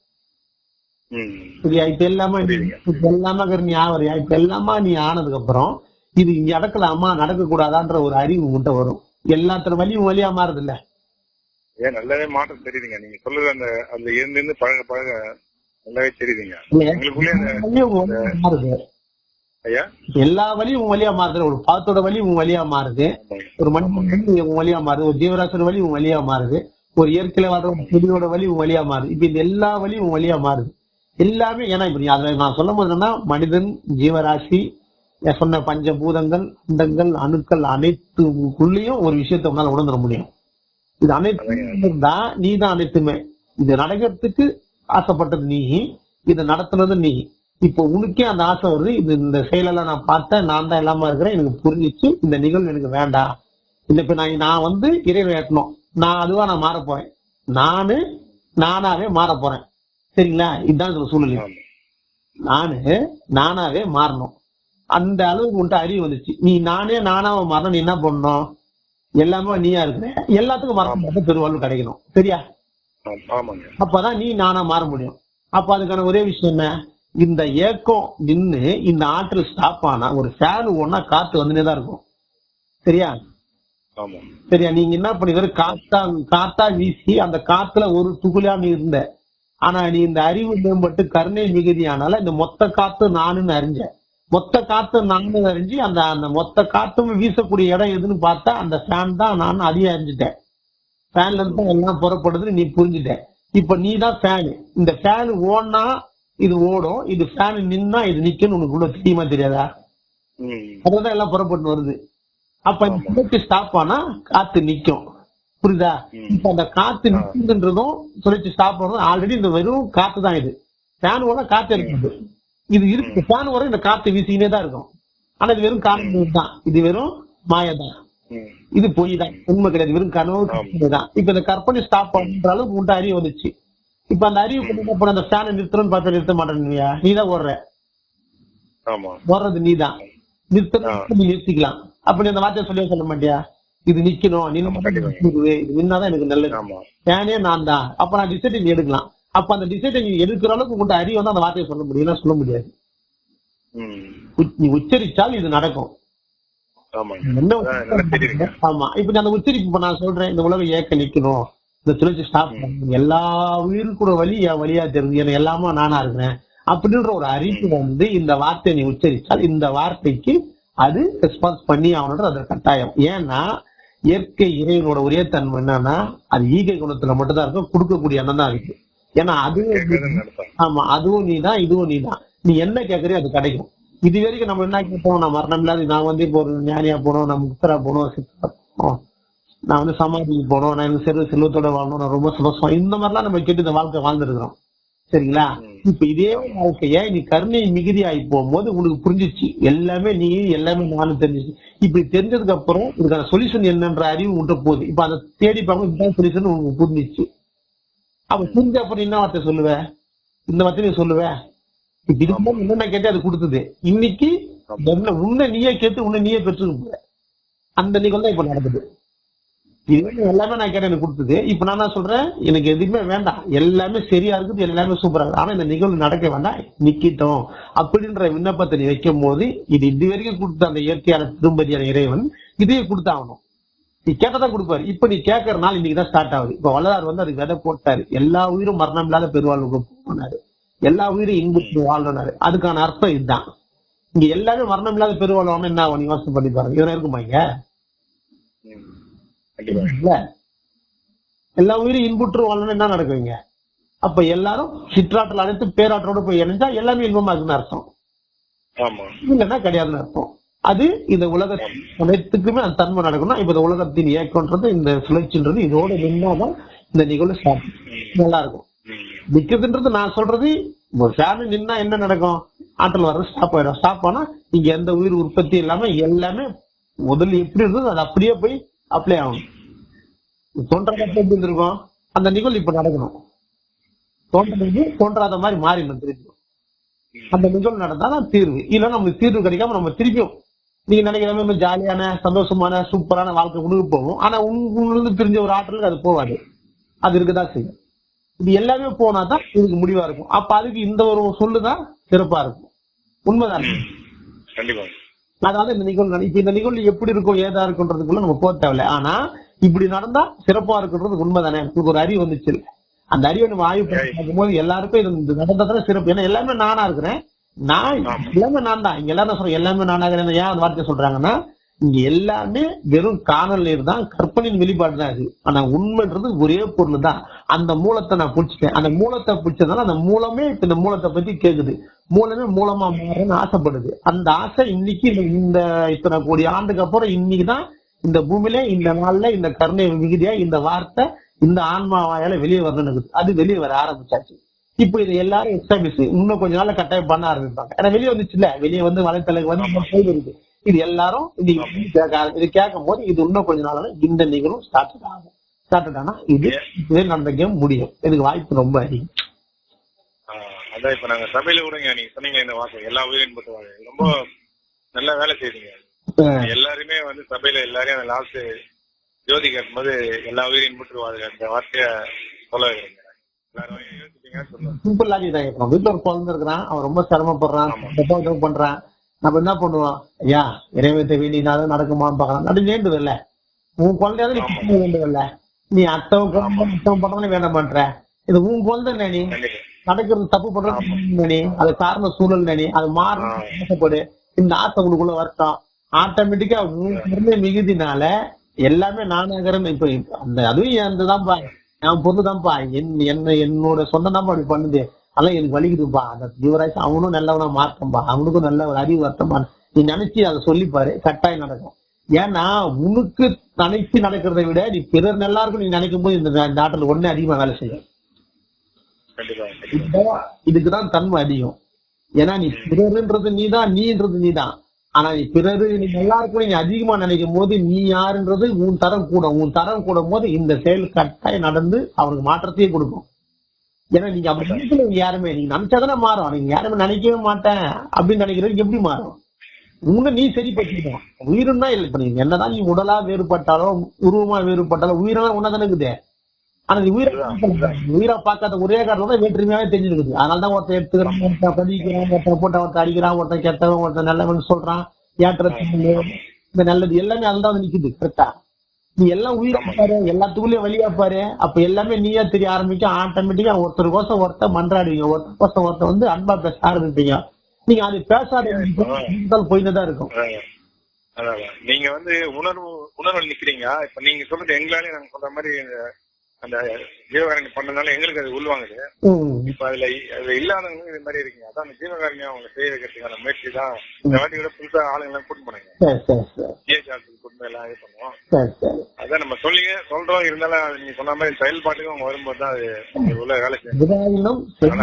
சரியா? இப்ப எல்லாமே. இப்ப எல்லாமே நீ ஆவறியா இப்ப எல்லாமா நீ ஆனதுக்கு அப்புறம் இது இங்க நடக்கலாமா? நடக்க கூடாதான்ற ஒரு அறிவு உன்கிட்ட வரும். எல்லாத்தோட வழியும் வழியா மாறுது இல்ல ஏன் நல்லாவே மாற்றம் தெரியுதுங்க. நீங்க சொல்றது அந்த அதுல இருந்து பழக பழக நல்லாவே தெரியுதுங்க. அந்த எல்லா வழியும் உன் வழியா மாறுது. ஒரு பாத்தோட வழி உன் வழியா மாறுது. ஒரு மனிதன் உன் வழியா மாறுது. ஒரு ஜீவராசர் வழி உன் வழியா மாறுது. ஒரு இயற்கையில ஒரு செடியோட வழி உன் வழியா மாறுது. இப்ப இந்த எல்லா வழியும் உன் வழியா மாறுது. எல்லாமே ஏன்னா இப்ப அதில் அதுல நான் சொல்லும் போது என்னன்னா மனிதன் ஜீவராசி சொன்ன பஞ்சபூதங்கள் அண்டங்கள் அணுக்கள் அனைத்துக்குள்ளேயும் ஒரு விஷயத்தை உன்னால உணர்ந்துட முடியும். இது அனைத்து தான் நீ தான் அனைத்துமே. இது நடக்கிறதுக்கு ஆசைப்பட்டது நீ இதை நடத்துனது நீ. இப்போ உனக்கே அந்த ஆசை வருது இது இந்த செயலெல்லாம் நான் பார்த்தேன் நான் தான் எல்லாமே இருக்கிறேன் எனக்கு புரிஞ்சிச்சு இந்த நிகழ்வு எனக்கு வேண்டாம் இல்லை இப்போ நான் நான் வந்து இறைவன் ஏற்றணும். நான் அதுவா நான் மாற போறேன். நானு நானாவே மாற போறேன். சரிங்களா? இதுதான் சூழ்நிலை. நானு நானாவே மாறணும். அந்த அளவுக்கு உன்ட்ட அறிவு வந்துச்சு. நீ நானே நானாவே மாறணும். நீ என்ன பண்ணணும்? எல்லாமே நீயா இருக்கிற? எல்லாத்துக்கும் மறக்க பெருவாழ்வு கிடைக்கணும். சரியா? அப்பதான் நீ நானா மாற முடியும். அப்ப அதுக்கான ஒரே விஷயம் என்ன? இந்த ஏக்கம் நின்னு இந்த ஆற்றல் ஸ்டாப் ஆனா ஒரு ஃபேன் ஒன்னா காத்து வந்துனே தான் இருக்கும். சரியா? சரியா? நீங்க என்ன பண்ணி காத்தா காத்தா வீசி அந்த காத்துல ஒரு துகுலியா நீ இருந்த. ஆனா நீ இந்த அறிவு மேம்பட்டு கருணை மிகுதியானால இந்த மொத்த காத்து நானுன்னு அறிஞ்ச. மொத்த காத்து நானும் அறிஞ்சு அந்த அந்த மொத்த காத்தும் வீசக்கூடிய இடம் எதுன்னு பார்த்தா அந்த ஃபேன் தான் நான் அதையும் அறிஞ்சிட்டேன். ஃபேன்ல இருந்து எல்லாம் புறப்படுதுன்னு நீ புரிஞ்சுட்ட. இப்ப நீ தான் ஃபேனு இந்த ஃபேன் ஓடுனா இது ஓடும். இது ஃபேன் நின்னா இது நிக்குன்னு உனக்கு உள்ள தெரியுமா தெரியாதா? அதுதான் எல்லாம் புறப்பட்டு வருது. அப்ப ஸ்டாப் ஆனா காத்து நிக்கும். புரியுதா. இப்ப அந்த காத்து நிக்குதுன்றதும் சுழற்சி ஸ்டாப் ஆனதும் ஆல்ரெடி இந்த வெறும் காத்து தான் இது. ஃபேன் ஓட காத்து இருக்குது. இது இருக்கு. ஃபேன் வர இந்த காத்து வீசிக்கினே தான் இருக்கும். ஆனா இது வெறும் காரணம் தான். இது வெறும் மாயை தான். ம். இது பொய் தான். உண்மை கிடையாது. வெறும் கனவு தான். இப்ப இந்த கற்பனை ஸ்டாப் பண்ற அளவுக்கு உன்ட்ட அறிவு வந்துச்சு. இப்ப அந்த அறிவு கொண்டு என்ன பண்ண அந்த ஃபேனை நிறுத்தணும்னு பார்த்தா நிறுத்த மாட்டேன்னியா நீ தான் ஓடுற. ஓடுறது நீ தான். நிறுத்தணும் நீ நிறுத்திக்கலாம் அப்ப நீ அந்த வார்த்தையை சொல்லவே சொல்ல மாட்டியா? இது நிக்கணும் இது நின்னாதான் எனக்கு நல்லது. ஃபேனே நான் தான். அப்ப நான் டிசைட் எடுக்கலாம். அப்ப அந்த டிசைட் நீ எடுக்கிற அளவுக்கு உங்கள்ட்ட அறிவு வந்து அந்த வார்த்தையை சொல்ல முடியும் சொல்ல முடியாது. நீ உச்சரிச்சால் இது நடக்கும். ஆமா. இப்ப அந்த உச்சரிப்பு நான் சொல்றேன் இந்த உலகம் ஏக்க நிக்கணும். இந்த சுழற்சி ஸ்டாப் எல்லா உயிருக்கூட வழி என் வழியா தெரிஞ்சு எனக்கு எல்லாமா நானா இருக்கிறேன். அப்படின்ற ஒரு அறிவு வந்து இந்த வார்த்தையை நீ உச்சரிச்சால் இந்த வார்த்தைக்கு அது ரெஸ்பான்ஸ் பண்ணி ஆகணுன்ற அது கட்டாயம். ஏன்னா இயற்கை இறைவனோட ஒரே தன்மை என்னன்னா அது ஈகை குணத்துல மட்டும் தான் இருக்கும் கொடுக்கக்கூடிய எண்ணம் தான் இருக்கு. ஏன்னா அதுவும் ஆமா அதுவும் நீதான் இதுவும் நீதான். நீ என்ன கேக்குறியோ அது கிடைக்கும். இது வரைக்கும் நம்ம என்ன கேட்போம் நான் மரணம் இல்லாத நான் வந்து இப்போ ஒரு ஞானியா போனோம் நான் முக்தரா போனோம் சித்தரா போனோம். நான் வந்து சமாதிக்கு போனோம் நான் செல்வ செல்வத்தோட வாழணும் நான் ரொம்ப சந்தோஷம். இந்த மாதிரிலாம் நம்ம கேட்டு இந்த வாழ்க்கை வாழ்ந்துருக்கிறோம். சரிங்களா? இப்ப இதே வாழ்க்கைய நீ கருணை மிகுதி ஆகி போகும்போது உனக்கு புரிஞ்சிச்சு? எல்லாமே நீ எல்லாமே நானும் தெரிஞ்சிச்சு. இப்படி தெரிஞ்சதுக்கு அப்புறம் இதுக்கான சொல்யூஷன் என்னன்ற அறிவு உன்கிட்ட போகுது. இப்ப அதை தேடி பார்க்கும் இதுதான் சொல்யூஷன் உனக்கு புரிஞ்சிச்சு. அப்ப புரிஞ்ச அப்புறம் என்ன வார்த்தை சொல்லுவ? இந்த வார்த்தை நீ சொல்லுவ? இதுக்கு என்னென்ன கேட்டு அது கொடுத்தது. இன்னைக்கு உன்னை நீயே கேட்டு உன்னை நீயே பெற்றுக்க போற அந்த நிகழ்வு தான் இப்ப நடக்குது. இது வரைக்கும் எல்லாமே நான் கேட்டேன் எனக்கு கொடுத்தது. இப்ப நான் தான் சொல்றேன்? எனக்கு எதுவுமே வேண்டாம். எல்லாமே சரியா இருக்குது எல்லாமே சூப்பரா இருக்கு ஆனா இந்த நிகழ்வு நடக்க வேண்டாம். நிக்கிட்டோம். அப்படின்ற விண்ணப்பத்தை நீ வைக்கும் போது இது இது வரைக்கும் கொடுத்த அந்த இயற்கையான திரும்பதியான இறைவன் இதையே கொடுத்தாகணும் நீ கேட்டதான் கொடுப்பாரு. இப்ப நீ கேட்கற நாள் இன்னைக்கு தான் ஸ்டார்ட் ஆகுது. இப்ப வள்ளலார் வந்து அதுக்கு விதை போட்டாரு. எல்லா உயிரும் மரணம் இல்லாத பெருவாழ்வுக்கு போனாரு. எல்லா உயிரும் இன்புற்று வாழ்றாரு அதுக்கான அர்த்தம் இதுதான். இங்க எல்லாமே மரணம் இல்லாத பெருவாழ்வாம என்ன ஆகும்? நீ யோசனை பண்ணி பாருங்க. இவரை இருக்குமா இங்க? இல்ல. எல்லா உயிரும் இன்புற்று வாழணும் என்ன நடக்குவீங்க அப்ப எல்லாரும் சிற்றாற்றல் அனைத்து பேராற்றலோட போய் இணைஞ்சா எல்லாமே இன்பமா இருக்குன்னு அர்த்தம் இல்லைன்னா கிடையாதுன்னு அர்த்தம். அது இந்த உலக அனைத்துக்குமே அந்த தன்மை நடக்கணும் இப்ப இந்த உலகத்தின் இயக்கம்ன்றது இந்த சுழற்சின்றது இதோட நின்னாதான் இந்த நிகழ்வு நல்லா இருக்கும். நிக்கிறதுன்றது நான் சொல்றது ஃபேன் நின்னா என்ன நடக்கும்? ஆற்றல் வர்றது ஸ்டாப் ஆயிடும் ஸ்டாப் ஆனா இங்க எந்த உயிர் உற்பத்தி இல்லாம எல்லாமே முதல்ல எப்படி இருந்தது அது அப்படியே போய் அப்ளை ஆகணும். தோன்றாத எப்படி இருந்திருக்கும்? அந்த நிகழ்வு இப்ப நடக்கணும். தோன்றது தோன்றாத மாதிரி மாறிடணும் திருப்பி அந்த நிகழ்வு நடந்தாதான் தீர்வு. இல்ல நமக்கு தீர்வு கிடைக்காம நம்ம திருப்பியும் நீங்க நினைக்கிற மாதிரி ஜாலியான சந்தோஷமான சூப்பரான வாழ்க்கை உணவு போகும். ஆனா உங்களுக்கு தெரிஞ்ச ஒரு ஆற்றலுக்கு அது போகாது. அது இருக்கதான் செய்யும். இது எல்லாமே போனாதான் இதுக்கு முடிவா இருக்கும். அப்ப அதுக்கு இந்த ஒரு சொல்லுதான் சிறப்பா இருக்கும். உண்மைதான். கண்டிப்பா. அதாவது இந்த நிகழ்வு இப்ப இந்த நிகழ்வு எப்படி இருக்கும் ஏதா இருக்குன்றதுக்குள்ள நம்ம போக தேவையில்ல. ஆனா இப்படி நடந்தா சிறப்பா இருக்குன்றது உண்மைதானே? எனக்கு ஒரு அறிவு வந்துச்சு. அந்த அறிவை நம்ம ஆய்வு பண்ணி பார்க்கும்போது எல்லாருக்கும் இது நடந்ததானே சிறப்பு. ஏன்னா எல்லாமே நானா இருக்கிறேன். நான் எல்லாமே நான் தான். இங்க எல்லாரும் சொல்றேன் எல்லாமே நானா இருக்கிறேன் ஏன் அந்த வார்த்தை சொல்றாங்கன்னா இங்க எல்லாமே வெறும் காணல் நீர் தான் கற்பனையின் வெளிப்பாடு தான் இது. ஆனா உண்மைன்றது ஒரே பொருள் தான். அந்த மூலத்தை நான் பிடிச்சிட்டேன். அந்த மூலத்தை பிடிச்சதுனால அந்த மூலமே இந்த மூலத்தை பத்தி கேக்குது. மூலமே மூலமா மாறணும்னு ஆசைப்படுது. அந்த ஆசை இன்னைக்கு இந்த- இத்தனை கோடி ஆண்டுக்கு அப்புறம் இன்னைக்கு தான் இந்த பூமியில இந்த நாள்ல இந்த கருணை விகுதியா இந்த வார்த்தை இந்த ஆன்மா வாயால வெளியே வரணும்னு. அது வெளியே வர ஆரம்பிச்சாச்சு. இப்போ இதை எல்லாரும் எஸ்டாபிஷ் இன்னும் கொஞ்ச நாள்ல கட்டாயம் பண்ண ஆரம்பிப்பாங்க. ஏன்னா வெளியே வந்துச்சுல்ல வெளியே வந்து வலைத்தளக்கு வந்து நம்ம போய் இருக்கு இது எல்லாரும் இது கேட்க இது கேட்கும் போது இது இன்னும் கொஞ்ச நாள்ல இந்த நிகழ்வும் ஸ்டார்ட் ஆகும். ஸ்டார்ட் ஆனா இது இதே நடந்த கேம் முடியும். இதுக்கு வாய்ப்பு ரொம்ப அதிகம். அதான் இப்ப நாங்க சபையில கூடங்க நீங்க சொன்னீங்க இந்த வாசம் எல்லா உயிரின் பட்டு வாங்க ரொம்ப நல்ல வேலை செய்றீங்க எல்லாருமே வந்து சபையில எல்லாரையும் அந்த லாஸ்ட் ஜோதி கேட்கும்போது எல்லா உயிரின் பட்டு வாழ்க அந்த வார்த்தைய சொல்ல வைக்கிறீங்க. சிம்பிள் லாஜிக் தான் இப்போ வீட்டுல ஒரு குழந்தை இருக்கிறான் அவன் ரொம்ப சிரமப்படுறான். தப்பா பண்றான். நம்ம என்ன பண்ணுவோம்? ஐயா இறைவத்தை வேண்டினாலும் நடக்குமான்னு பார்க்கலாம். நடு இல்ல உன் குழந்தையாவது இல்ல நீ அத்தவன் அத்தவன் பண்றதுன்னு வேண்ட மாட்டேற இது உன் குழந்தை நீ நடக்கிறது தப்பு பண்றது நீ அது காரண சூழல் நீ அது மாறணும் ஆசைப்படு இந்த ஆசை உனக்குள்ள வரட்டும் ஆட்டோமேட்டிக்கா கருணை மிகுதினால எல்லாமே நானாகிறேன்னு இப்ப அந்த அதுவும் என் தான்ப்பா என் பொண்ணு தான்ப்பா என் என்ன என்னோட சொந்தம் தான்ப்பா அப்படி பண்ணுது. அதெல்லாம் எனக்கு வலிக்குதுப்பா. அந்த ஜீவராசி அவனும் நல்லவனா மாற்றம்பா. அவனுக்கும் நல்ல ஒரு அறிவு வருத்தமா நீ நினைச்சு அதை சொல்லிப்பாரு. கட்டாயம் நடக்கும். ஏன்னா உனக்கு நினைச்சு நடக்கிறதை விட நீ பிறர் நல்லா இருக்கும் நீ நினைக்கும் போது இந்த ஆற்றல் ஒண்ணே அதிகமா வேலை செய்யும். இதுக்குதான் தன்மை அதிகம். ஏன்னா நீ பிறருன்றது நீதான் நீன்றது நீதான். ஆனா நீ பிறரு நீ நல்லா இருக்கணும் நீ அதிகமா நினைக்கும் போது நீ யாருன்றது உன் தரம் கூடும் உன் தரம் கூடும் போது இந்த செயல் கட்டாயம் நடந்து அவனுக்கு மாற்றத்தையே கொடுக்கும். ஏன்னா நீங்க அப்படி நினைக்கல நீங்க யாருமே நீங்க நினைச்சாதானே மாறும். நீங்க யாருமே நினைக்கவே மாட்டேன் அப்படின்னு நினைக்கிறது எப்படி மாறும்? உன்னை நீ சரி பற்றிக்கணும் உயிரும் தான் இல்லை. இப்ப நீங்க என்னதான் நீ உடலா வேறுபட்டாலும் உருவமா வேறுபட்டாலும் உயிரெல்லாம் ஒன்னதானே இருக்குது. ஆனா நீ உயிரை. உயிரை பார்க்காத ஒரே காரணம் தான் வேற்றுமையாவே தெரிஞ்சிருக்குது. அதனால தான் ஒருத்தன் எடுத்துக்கிறான் ஒருத்தன் பதிக்கிறான் ஒருத்தன் போட்டு ஒருத்தன் அடிக்கிறான் ஒருத்தன் கெட்டவன் ஒருத்தன் நல்லவன் சொல்றான் ஏற்றது இந்த நல்லது எல்லாமே அதுதான் வந்து நிக்குது கரெக்டா நீ எல்லாம் உயிரை பாரு எல்லாத்துக்குள்ளயும் வழியா பாரு அப்ப எல்லாமே நீயா தெரிய ஆரம்பிக்கும் ஆட்டோமேட்டிக்கா ஒருத்தர் கோசம் ஒருத்தர் மன்றாடுவீங்க ஒருத்தர் கோசம் ஒருத்தர் வந்து அன்பா பேச ஆரம்பிப்பீங்க. நீங்க அது பேசாத போயின்னு தான் இருக்கும். நீங்க வந்து உணர்வு உணர்வு நிக்கிறீங்க இப்ப நீங்க சொல்றது எங்களாலே நாங்க சொல்ற மாதிரி அந்த ஜீவகாரணி பண்ணதுனால எங்களுக்கு அது உள்வாங்குது. இப்ப அதுல அதுல இல்லாதவங்க இது மாதிரி இருக்கீங்க. அதான் அந்த ஜீவகாரணியம் அவங்க செய்ய வைக்கிறதுக்கான முயற்சி தான். இந்த வாட்டி கூட புதுசா ஆளுங்க எல்லாம் கூட்டு போனாங்க. சரி ஜிஹெச்ஆர்சி கூட்டு எல்லாம் இது பண்ணுவோம். அதான் நம்ம சொல்லி சொல்றோம். இருந்தாலும் அது நீங்க சொன்ன மாதிரி செயல்பாட்டுக்கு அவங்க வரும்போது தான் அது அது உள்ள வேலை செய்யும்.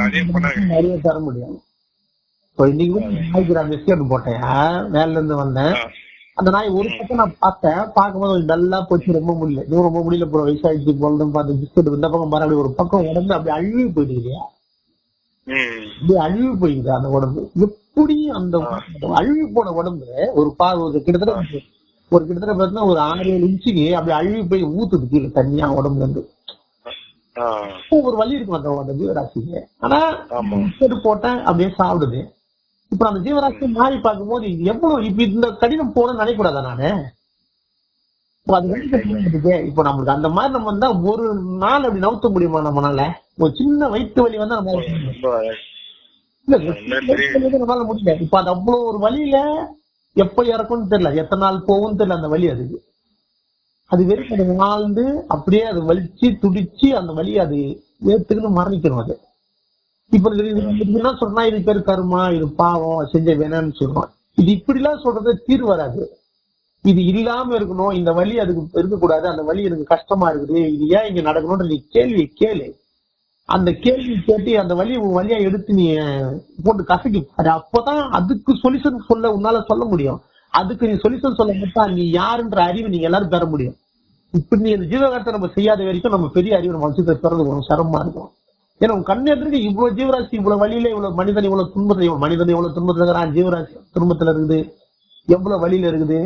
அதையும் பண்ணாங்க. நிறைய தர முடியும். இப்போ இன்னைக்கு கூட நாய்க்கு நான் பிஸ்கட் போட்டேன். வேலைல இருந்து வந்தேன். அந்த நாய் ஒரு பக்கம் நான் பார்த்தேன் பார்க்கும்போது கொஞ்சம் நல்லா போச்சு ரொம்ப முடியல. இன்னும் ரொம்ப முடியல போற வயசாயிடுச்சு போலன்னு பார்த்து பிஸ்கட் இந்த பக்கம் பாரு அப்படி ஒரு பக்கம் உடம்பு அப்படி அழுவி போயிட்டு இல்லையா? அப்படியே அழுவி போயிடுது அந்த உடம்பு. எப்படி அந்த அழுவி போன உடம்பு ஒரு பா ஒரு கிட்டத்தட்ட ஒரு கிட்டத்தட்ட பார்த்தீங்கன்னா ஒரு ஆறு ஏழு இன்ச்சுக்கு அப்படி அழுவி போய் ஊத்துது கீழே தனியா உடம்புல இருந்து. ஒரு வலி இருக்கும் அந்த அந்த ஜீவராசிக்கு. ஆனா பிஸ்கட் போட்டேன் அப்படியே சாப்பிடுது. இப்ப அந்த ஜீவராசி மாறி பார்க்கும்போது எவ்வளவு இப்ப இந்த கடினம் போன நினைக்கூடாதா நானு? இப்ப நம்மளுக்கு அந்த மாதிரி நம்ம வந்தா ஒரு நாள் அப்படி நவுத்த முடியுமா நம்மளால? ஒரு சின்ன வயிற்று வலி வந்தா நம்ம நம்மளால முடியல. இப்ப அது அவ்வளவு ஒரு வலியில எப்ப இறக்கும்னு தெரியல. எத்தனை நாள் போகும்னு தெரியல அந்த வலி அதுக்கு. அது வெறும் வாழ்ந்து அப்படியே அது வலிச்சு துடிச்சு அந்த வலியை அது ஏத்துக்குன்னு மரணிக்கணும் அது. இப்ப என்ன சொன்னா இது பேரு கருமா இது பாவம் செஞ்ச வேணாம்னு சொல்றோம் இது இப்படி எல்லாம் சொல்றது தீர்வு வராது. இது இல்லாம இருக்கணும் இந்த வழி அதுக்கு இருக்கக்கூடாது அந்த வலி எனக்கு கஷ்டமா இருக்குது இது ஏன் இங்க நடக்கணும்ன்ற நீ கேள்வி கேளு. அந்த கேள்வி கேட்டு அந்த வழியை உன் வழியா எடுத்து நீ போட்டு கசக்கி அது அப்பதான் அதுக்கு சொல்யூஷன் சொல்ல உன்னால சொல்ல முடியும். அதுக்கு நீ சொல்யூஷன் சொல்ல மட்டும் நீ யாருன்ற அறிவு நீங்க எல்லாரும் பெற முடியும். இப்ப நீ அந்த ஜீவகாரத்தை நம்ம செய்யாத வரைக்கும் நம்ம பெரிய அறிவு நம்ம வம்சத்தை பெறது சிரமமா இருக்கும். ஏன்னா உன் கண்ணு எதிர்க்கு இவ்வளவு ஜீவராசி இவ்வளவு வழியில இவ்வளவு மனிதன் இவ்வளவு துன்பத்துல இவ்வளவு மனிதன் இவ்வளவு துன்பத்துல இருக்கிறான்? ஜீவராசி துன்பத்துல இருக்குது. எவ்வளவு வழியில இருக்குது?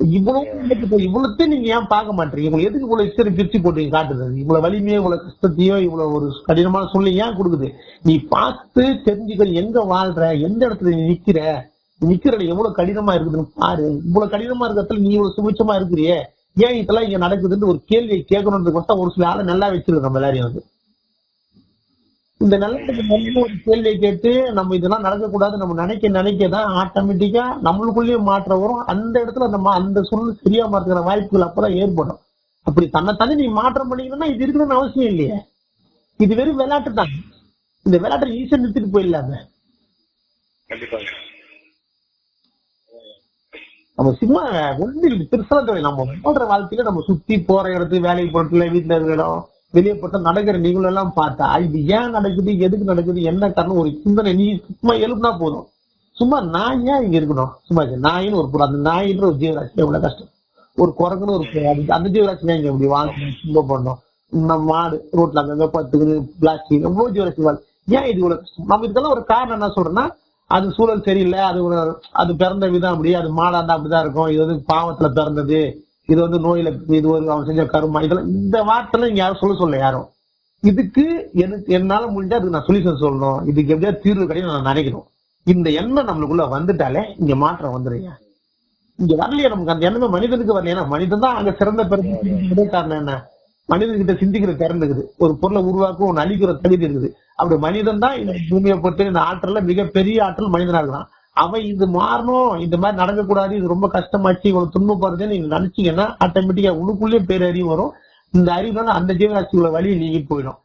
இவ்வளவு இப்ப இவ்வளத்தையும் நீங்க ஏன் பார்க்க மாட்டீங்க? உங்களுக்கு எதுக்கு இவ்வளவு இஸ்டரி பிரிச்சு போட்டீங்க காட்டுது இவ்வளவு வலிமையோ இவ்வளவு கஷ்டத்தையோ இவ்வளவு ஒரு கடினமான சூழ்நிலை ஏன் கொடுக்குது? நீ பார்த்து தெரிஞ்சுக்க எங்க வாழ்ற? எந்த இடத்துல நீ நிக்கிற? நிக்கிற எவ்வளவு கடினமா இருக்குதுன்னு பாரு. இவ்வளவு கடினமா இருக்கிறதுல நீ இவ்வளவு சுபிச்சமா இருக்கிறியே. ஏன் இதெல்லாம் இங்க நடக்குதுன்னு ஒரு கேள்வியை கேட்கணுன்றதுக்கு ஒரு சில ஆளை நல்லா வச்சிருக்கு நம்ம எல்லாரையும் வந்து. இந்த நல்லதுக்கு நல்ல ஒரு கேள்வியை கேட்டு நம்ம இதெல்லாம் நடக்கக்கூடாது நம்ம நினைக்க நினைக்க தான் ஆட்டோமேட்டிக்கா நம்மளுக்குள்ளேயும் மாற்றம் வரும். அந்த இடத்துல அந்த அந்த சூழ்நிலை சரியா மாற்றுற வாய்ப்புகள் அப்பதான் ஏற்படும். அப்படி தன்னைத்தானே நீ மாற்றம் பண்ணிக்கணும்னா இது இருக்கணும்னு அவசியம் இல்லையே. இது வெறும் விளையாட்டு தான். இந்த விளையாட்டை ஈஸியா நிறுத்திட்டு போயிடலாமே. கண்டிப்பாங்க நம்ம சும்மா இல்லை பெருசா நம்ம வாழ்க்கையில நம்ம சுத்தி போற இடத்துக்கு வேலைக்கு போறதுல வீட்டுல இருக்கிற இடம் வெளியப்பட்ட நடக்கிற நிகழ்வு எல்லாம் பார்த்தா இது ஏன் நடக்குது எதுக்கு நடக்குது என்ன காரணம் ஒரு சிந்தனை நீ சும்மா எழுப்புனா போதும். சும்மா நான் ஏன் இங்க இருக்கணும். சும்மா நாயின்னு ஒரு பொருள் அந்த நாயின்ற ஒரு ஜீவராசி எவ்வளவு கஷ்டம். ஒரு குரங்குன்னு ஒரு அது- அந்த ஜீவராசி இங்க இப்படி வாங்கணும் சும்மா பண்ணணும் நம்ம மாடு ரோட்ல அங்கங்க பத்துக்குது பிளாஸ்டிக் எவ்வளவு ஜீவராசி வாழ் ஏன் இது இவ்வளவு கஷ்டம்? நம்ம இதுக்கெல்லாம் ஒரு காரணம் என்ன சொல்றேன்னா அது சூழல் சரியில்லை அது ஒரு அது பிறந்த விதம் அப்படி அது மாடாண்டா அப்படிதான் இருக்கும் இது வந்து பாவத்துல பிறந்தது இது வந்து நோயில இது ஒரு அவன் செஞ்ச கருமா இதெல்லாம் இந்த வார்த்தைலாம் இங்க யாரும் சொல்ல சொல்ல யாரும். இதுக்கு எனக்கு என்னால முடிஞ்சா அதுக்கு நான் சொல்யூஷன் சொல்லணும். இதுக்கு எப்படியா தீர்வு கிடையாது நான் நினைக்கணும். இந்த எண்ணம் நம்மளுக்குள்ள வந்துட்டாலே இங்க மாற்றம் வந்துருங்க. இங்க வரலையே நமக்கு அந்த எண்ணமே மனிதனுக்கு வரலையா. ஏன்னா மனிதன் தான் அங்க சிறந்த பிறகு காரணம் என்ன? மனிதன்கிட்ட சிந்திக்கிற திறன் இருக்குது. ஒரு பொருளை உருவாக்கும் ஒன்று அழிக்கிற தகுதி இருக்குது. அப்படி மனிதன் தான் இந்த பூமியை பொறுத்த இந்த ஆற்றல்ல மிகப்பெரிய ஆற்றல் மனிதனா இருக்கலாம் அவன் இது மாறணும் இந்த மாதிரி நடக்கக்கூடாது இது ரொம்ப கஷ்டமாச்சு இவ்வளவு துன்பப்படுறதுன்னு நீங்க நினைச்சீங்கன்னா ஆட்டோமேட்டிக்கா உனக்குள்ளேயே பேரறிவு வரும். இந்த அறிவுனால அந்த ஜீவராட்சி உள்ள வழியை நீங்கி போயிடும்.